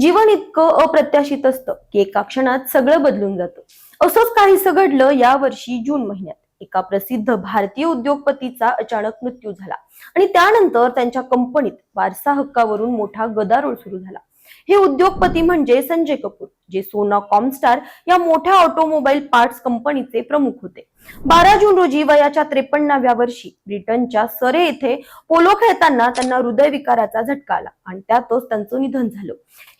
जीवन इतकं अप्रत्याशित असतं की एका क्षणात सगळं बदलून जातं. असंच काहीसं घडलं या वर्षी जून महिन्यात. एका प्रसिद्ध भारतीय उद्योगपतीचा अचानक मृत्यू झाला आणि त्यानंतर त्यांच्या कंपनीत वारसा हक्कावरून मोठा गदारोळ सुरू झाला. हे उद्योगपती म्हणजे संजय कपूर जे सोना कॉमस्टार या मोठ्या ऑटोमोबाईल पार्ट्स कंपनीचे प्रमुख होते. बारा जून रोजी वयाच्या त्रेपन्नाव्या वर्षी ब्रिटनच्या सरे येथे पोलो खेळताना त्यांना हृदयविकाराचा झटका आला आणि त्यातच त्यांचं निधन झालं.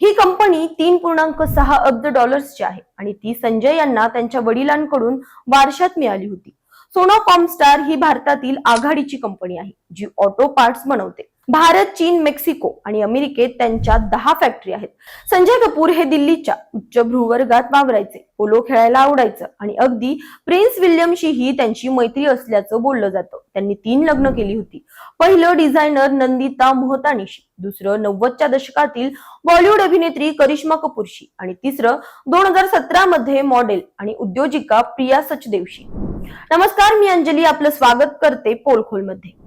ही कंपनी तीन पूर्णांक सहा अब्ज डॉलर्सची आहे आणि ती संजय यांना त्यांच्या वडिलांकडून वारशात मिळाली होती. सोना कॉमस्टार ही भारतातील आघाडीची कंपनी आहे जी ऑटो पार्ट्स बनवते. भारत चीन मेक्सिको आणि अमेरिकेत त्यांच्या दहा फॅक्टरी आहेत. संजय कपूर हे दिल्लीच्या उच्च वर्गात वावरायचे. पोलो खेळायला आवडायचं आणि अगदी प्रिन्स विल्यमशीही त्यांची मैत्री असल्याचं बोललं जातं. त्यांनी तीन लग्न केली होती. पहिलं डिझायनर नंदिता मोहतानीशी दुसरं नव्वदच्या दशकातील बॉलिवूड अभिनेत्री करिश्मा कपूरशी आणि तिसरं दोन हजार सतरा मध्ये मॉडेल आणि उद्योजिका प्रिया सचदेवशी. नमस्कार मी अंजली. आपलं स्वागत करते पोलखोलमध्ये.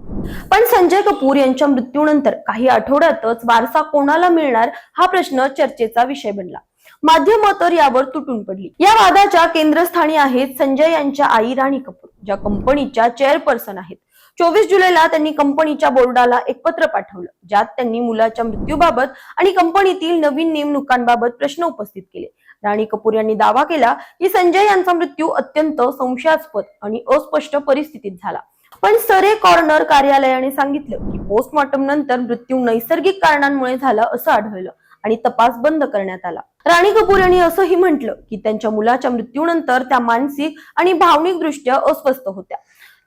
पण संजय कपूर यांच्या मृत्यूनंतर काही आठवड्यातच वारसा कोणाला मिळणार हा प्रश्न चर्चेचा विषय बनला. माध्यम तर यावर तुटून पडली. या वादाच्या केंद्रस्थानी आहेत संजय यांच्या आई राणी कपूर ज्या कंपनीच्या चेअरपर्सन आहेत. चोवीस जुलैला त्यांनी कंपनीच्या बोर्डाला एक पत्र पाठवलं ज्यात त्यांनी मुलाच्या मृत्यूबाबत आणि कंपनीतील नवीन नेमणुकांबाबत प्रश्न उपस्थित केले. राणी कपूर यांनी दावा केला की संजय यांचा मृत्यू अत्यंत संशयास्पद आणि अस्पष्ट परिस्थितीत झाला. पण सरे कॉर्नर कार्यालयाने सांगितलं की पोस्टमॉर्टम नंतर मृत्यू नैसर्गिक कारणांमुळे झाला असं आढळलं आणि तपास बंद करण्यात आला. राणी कपूर यांनी असंही म्हटलं की त्यांच्या मुलाच्या मृत्यूनंतर त्या मानसिक आणि भावनिक दृष्ट्या अस्वस्थ होत्या.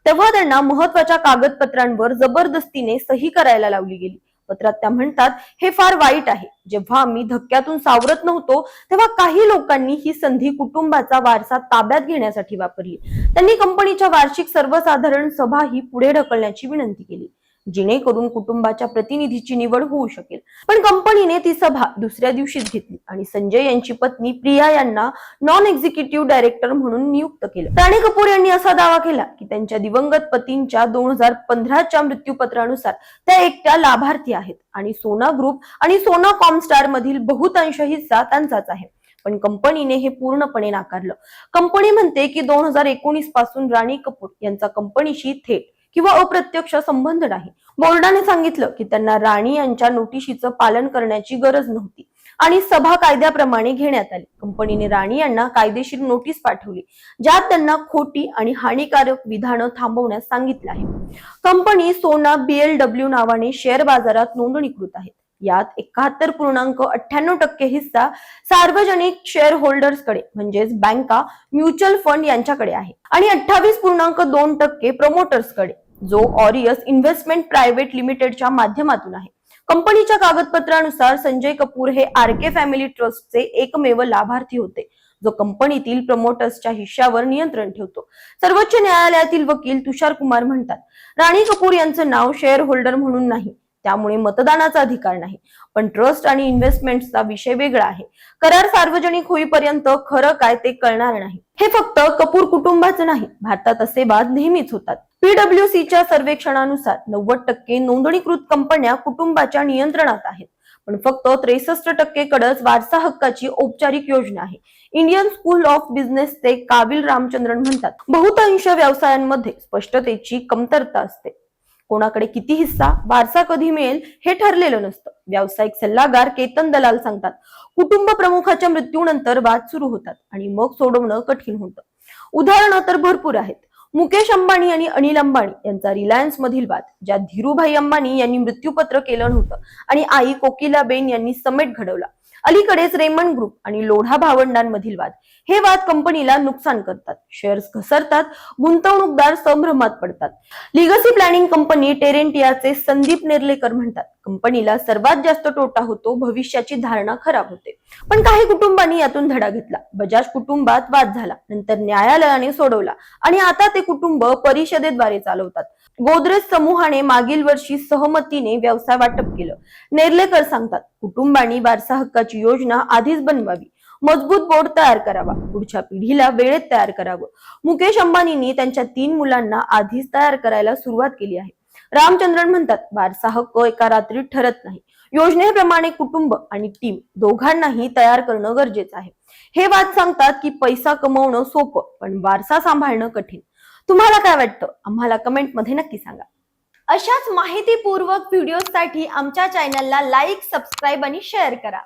तेव्हा त्यांना महत्त्वाच्या कागदपत्रांवर जबरदस्तीने सही करायला लावली गेली. पत्रात त्या म्हणतात हे फार वाईट आहे. जेव्हा आम्ही धक्क्यातून सावरत नव्हतो तेव्हा काही लोकांनी ही संधी कुटुंबाचा वारसा ताब्यात घेण्यासाठी वापरली. त्यांनी कंपनीच्या वार्षिक सर्वसाधारण सभा ही पुढे ढकलण्याची विनंती केली. जेणेकरून कुटुंबाच्या प्रतिनिधीची निवड होऊ शकेल. पण कंपनीने ती सभा दुसऱ्या दिवशीच घेतली आणि संजय यांची पत्नी प्रिया यांना नॉन एक्झिक्युटिव्ह डायरेक्टर म्हणून नियुक्त केलं. राणी कपूर यांनी असा दावा केला की त्यांच्या दिवंगत पतींच्या दोन हजार पंधराच्या मृत्यूपत्रानुसार त्या एकट्या लाभार्थी आहेत आणि सोना ग्रुप आणि सोना कॉमस्टार मधील बहुतांश हिस्सा त्यांचाच आहे. पण कंपनीने हे पूर्णपणे नाकारलं. कंपनी म्हणते की दोन हजार एकोणीसपासून राणी कपूर यांचा कंपनीशी थेट किंवा अप्रत्यक्ष संबंध नाही. बोर्डाने सांगितलं की त्यांना राणी यांच्या नोटिशीचं पालन करण्याची गरज नव्हती आणि सभा कायद्याप्रमाणे घेण्यात आली. कंपनीने राणी यांना कायदेशीर नोटीस पाठवली ज्यात त्यांना खोटी आणि हानिकारक विधानं थांबवण्यास सांगितलं आहे. कंपनी सोना बीएलडब्ल्यू नावाने शेअर बाजारात नोंदणीकृत आहे. यात एकाहत्तर पूर्णांक अठ्ठ्याण्णव टक्के हिस्सा सार्वजनिक शेअर होल्डर्सकडे म्हणजेच बँका म्युच्युअल फंड यांच्याकडे आहे. आणि अठ्ठावीस पूर्णांक दोन टक्के प्रमोटर्सकडे जो ऑरियस इन्व्हेस्टमेंट प्रायव्हेट लिमिटेडच्या माध्यमातून आहे. कंपनीच्या कागदपत्रानुसार संजय कपूर हे आर के फॅमिली ट्रस्टचे एकमेव लाभार्थी होते. जो कंपनीतील प्रमोटर्सच्या हिश्श्यावर नियंत्रण ठेवतो. सर्वोच्च न्यायालयातील वकील तुषार कुमार म्हणतात राणी कपूर यांचं नाव शेअर होल्डर म्हणून नाही त्यामुळे मतदानाचा अधिकार नाही. पण ट्रस्ट आणि इन्व्हेस्टमेंटचा विषय वेगळा आहे. करार सार्वजनिक होईपर्यंत खरं काय ते कळणार नाही. हे फक्त कपूर कुटुंबाचं नाही भारतात असे वाद नेहमीच होतात. पीडब्ल्यूसीच्या सर्वेक्षणानुसार नव्वद टक्के नोंदणीकृत कंपन्या कुटुंबाच्या नियंत्रणात आहेत. पण फक्त त्रेसष्ट टक्के कडच वारसा हक्काची औपचारिक योजना आहे. इंडियन स्कूल ऑफ बिझनेसचे काबिल रामचंद्रन म्हणतात बहुतांश व्यवसायांमध्ये स्पष्टतेची कमतरता असते. कोणाकडे किती हिस्सा वारसा कधी मिळेल हे ठरलेलं नसतं. व्यावसायिक सल्लागार केतन दलाल सांगतात कुटुंब प्रमुखाच्या मृत्यूनंतर वाद सुरू होतात आणि मग सोडवणं कठीण होतं. उदाहरणं तर भरपूर आहेत. मुकेश अंबानी आणि अनिल अंबानी यांचा रिलायन्स मधील वाद ज्यात धीरूभाई अंबानी यांनी मृत्यूपत्र केलं नव्हतं आणि आई कोकिलाबेन यांनी समेट घडवला. अलीकडेच रेमंड ग्रुप आणि लोढा भावंडांमधील वाद. हे वाद कंपनीला नुकसान करतात. शेअर्स घसरतात गुंतवणूकदार संभ्रमात पडतात. लिगसी प्लॅनिंग कंपनी टेरेंटियाचे संदीप नेर्लेकर म्हणतात कंपनीला सर्वात जास्त तोटा होतो भविष्याची धारणा खराब होते. पण काही कुटुंबांनी यातून धडा घेतला. बजाज कुटुंबात वाद झाला. नंतर न्यायालयाने सोडवला आणि आता ते कुटुंब परिषदेद्वारे चालवतात. गोदरेज समूहाने मागील वर्षी सहमतीने व्यवसाय वाटप केलं. नेर्लेकर सांगतात कुटुंबांनी वारसा हक्काची योजना आधीच बनवावी. मजबूत बोर्ड तयार करावा. पुढच्या पिढीला वेळेत तयार करावं. मुकेश अंबानींनी त्यांच्या तीन मुलांना आधीच तयार करायला सुरुवात केली आहे. रामचंद्रन म्हणतात वारसा हक्क एका रात्रीत ठरत नाही. योजनेप्रमाणे कुटुंब आणि टीम दोघांनाही तयार करणं गरजेचं आहे. हे वाद सांगतात की पैसा कमवणं सोपं पण वारसा सांभाळणं कठीण. तुम्हाला काय वाटतं? आम्हाला कमेंटमध्ये नक्की सांगा. अशाच माहितीपूर्वक व्हिडिओसाठी आमच्या चॅनलला लाईक सबस्क्राईब आणि शेअर करा.